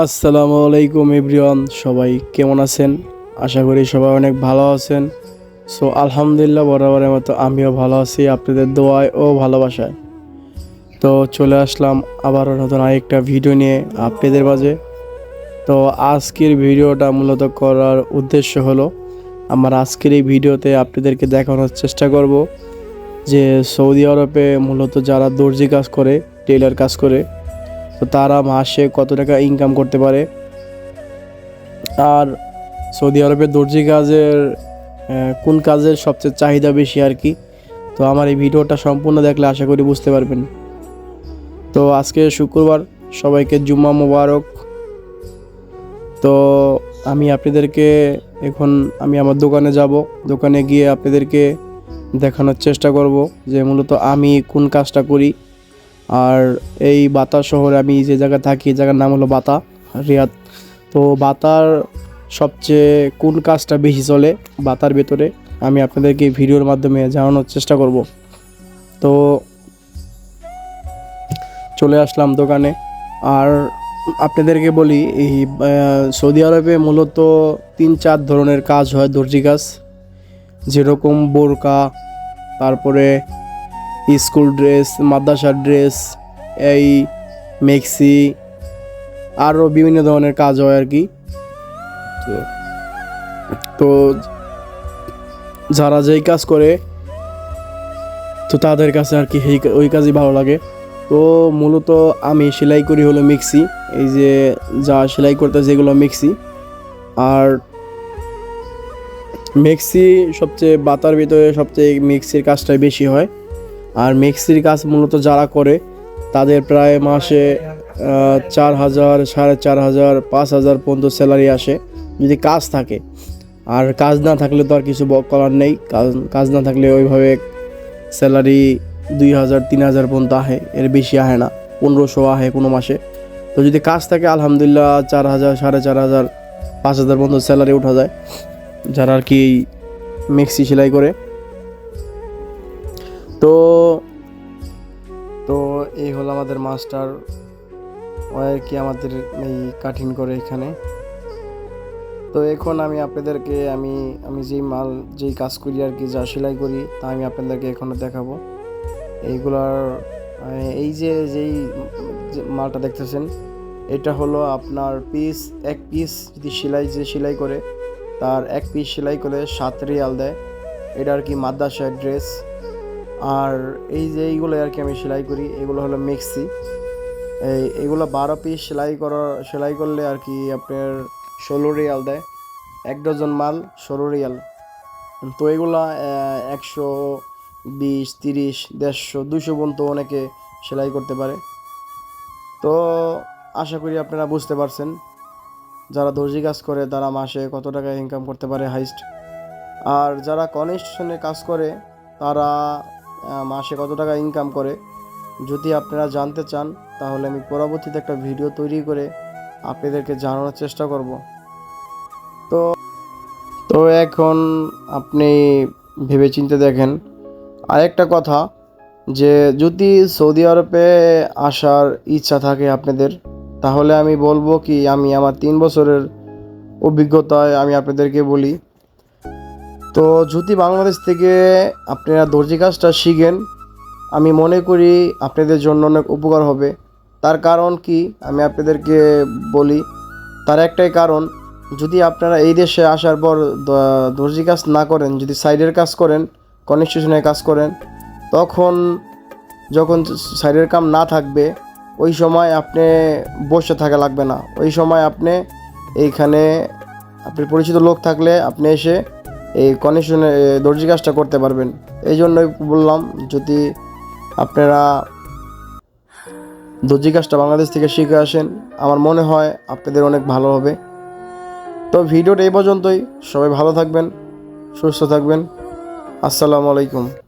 আসসালামু আলাইকুম এভরিওয়ান, সবাই কেমন আছেন? আশা করি সবাই অনেক ভালো আছেন। সো, আলহামদুলিল্লাহ, বরাবরের মতো আমিও ভালো আছি আপনাদের দোয়ায় ও ভালোবাসায়। তো, চলে আসলাম আবারও নতুন আরেকটা ভিডিও নিয়ে আপনাদের মাঝে। তো, আজকের ভিডিওটা মূলত করার উদ্দেশ্য হলো, আমার আজকের এই ভিডিওতে আপনাদেরকে দেখানোর চেষ্টা করব যে সৌদি আরবে মূলত যারা দর্জি কাজ করে টেলার কাজ করে তারা মাসে কত টাকা ইনকাম করতে পারে? আর সৌদি আরবের দর্জি কাজের কোন কাজের সবচেয়ে চাহিদা বেশি আর কি? তো আমার এই ভিডিওটা সম্পূর্ণ দেখলে আশা করি বুঝতে পারবেন। তো আজকে শুক্রবার, সবাইকে জুম্মা মোবারক। তো আমি আপনাদেরকে এখন, আমি আমার দোকানে যাব। দোকানে গিয়ে আপনাদেরকে দেখানোর চেষ্টা করব যে মূলত আমি কোন কাজটা করি। আর এই বাতা শহরে আমি যে জায়গায় থাকি, এই জায়গার নাম হলো বাতা, রিয়াদ। তো বাতার সবচেয়ে কোন কাজটা বেশি চলে বাতার ভেতরে, আমি আপনাদেরকে ভিডিওর মাধ্যমে জানানোর চেষ্টা করব। তো চলে আসলাম দোকানে। আর আপনাদেরকে বলি, এই সৌদি আরবে মূলত তিন চার ধরনের কাজ হয় দর্জি কাজ। যেরকম বোরকা, তারপরে স্কুল ড্রেস, মাদ্রাসার ড্রেস, এই মেক্সি আরও বিভিন্ন ধরনের কাজ হয় আর কি। তো যারা যেই কাজ করে, তো তাদের কাছে আর কি সেই ওই কাজই ভালো লাগে। তো মূলত আমি সেলাই করি হলো মিক্সি, এই যে যা সেলাই করতে যেগুলো মিক্সি। আর মিক্সি সবচেয়ে বাতার ভিতরে সবচেয়ে মিক্সির কাজটাই বেশি হয়। আর মিক্সির কাজ মূলত যারা করে, তাদের প্রায় মাসে চার হাজার, সাড়ে চার হাজার, পাঁচ হাজার পর্যন্ত স্যালারি আসে যদি কাজ থাকে। আর কাজ না থাকলে তো আর কিছু করার নেই। কাজ কাজ না থাকলে ওইভাবে স্যালারি দুই হাজার, তিন হাজার পর্যন্ত আহে, এর বেশি আহে না। পনেরোশো আহে কোনো মাসে। তো যদি কাজ থাকে, আলহামদুলিল্লাহ চার হাজার, সাড়ে চার হাজার, পাঁচ হাজার পর্যন্ত স্যালারি উঠা যায়। যারা আর কি মেক্সি সেলাই করে তো তো এই হলো আমাদের মাস্টার ও আর কি আমাদের এই কাঠিন করে এখানে। তো এখন আমি আপনাদেরকে আমি আমি যেই মাল, যেই কাজ করি আর কি, যা সেলাই করি, তা আমি আপনাদেরকে এখনও দেখাবো। এইগুলার এই যে, যেই মালটা দেখতেছেন, এটা হলো আপনার পিস, এক পিস যদি সেলাই, যে সেলাই করে, তার এক পিস সেলাই করে সাত রিয়াল দেয়। এটা আর কি মাদ্রাসার ড্রেস। আর এই যে এইগুলো আর কি আমি সেলাই করি, এগুলো হলো মিক্সি। এই এগুলো বারো পিস সেলাই করা, সেলাই করলে আর কি আপনার ষোলো রিয়াল দেয়। এক ডজন মাল, ষোলো রিয়াল। তো এগুলা একশো বিশ, তিরিশ, দেড়শো দুশো পর্যন্ত অনেকে সেলাই করতে পারে। তো আশা করি আপনারা বুঝতে পারছেন, যারা দর্জি কাজ করে তারা মাসে কত টাকা ইনকাম করতে পারে হাইস্ট। আর যারা কনস্ট্রাকশনে কাজ করে, তারা মাসে কত টাকা ইনকাম করে? যদি আপনারা জানতে চান, তাহলে আমি পরবর্তীতে একটা ভিডিও তৈরি করে আপনাদেরকে জানানোর চেষ্টা করব। তো তো এখন আপনি ভেবে চিন্তে দেখেন, আরেকটা কথা যে যদি সৌদি আরবে আসার ইচ্ছা থাকে আপনাদের, তাহলে আমি বলব কি, আমি আমার তিন বছরের অভিজ্ঞতায় আমি আপনাদেরকে বলি তো যদি বাংলাদেশ থেকে আপনারা দর্জি কাজটা শিখেন, আমি মনে করি আপনাদের জন্য অনেক উপকার হবে। তার কারণ কি? আমি আপনাদেরকে বলি, তার একটাই কারণ, যদি আপনারা এই দেশে আসার পর দর্জি কাজ না করেন, যদি সাইডের কাজ করেন কনস্ট্রাকশনের কাজ করেন, তখন যখন সাইডের কাম না থাকবে, ওই সময় আপনি বসে থাকা লাগবে না। ওই সময় আপনি এইখানে আপনার পরিচিত লোক থাকলে আপনি এসে এই কনেকশনে দর্জি কাজটা করতে পারবেন। এই জন্যই বললাম, যদি আপনারা দর্জি কাজটা বাংলাদেশ থেকে শিখে আসেন, আমার মনে হয় আপনাদের অনেক ভালো হবে। তো ভিডিওটা এই পর্যন্তই। সবাই ভালো থাকবেন, সুস্থ থাকবেন। আসসালামু আলাইকুম।